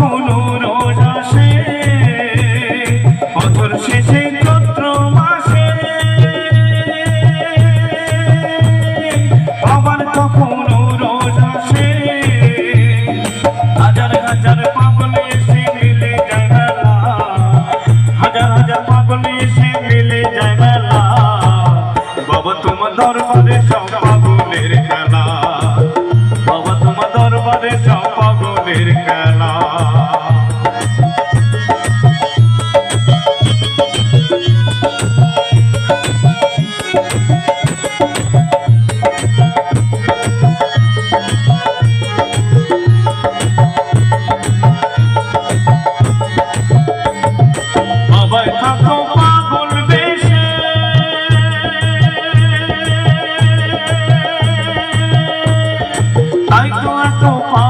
কখনো রোজ আসে। বছর শেষে চৈত্র মাসে। আবার কখনো রোজ আসে। হাজার হাজার পাগল এসে মিলে যায় মেলা। হাজার হাজার পাগল এসে মিলে যায় মেলা। বাবা তোমার দরবারে সব পাগলের খেলা। বাবা তোমার দরবারে সব পাগলের খেলা। આઈ ટુ ટુ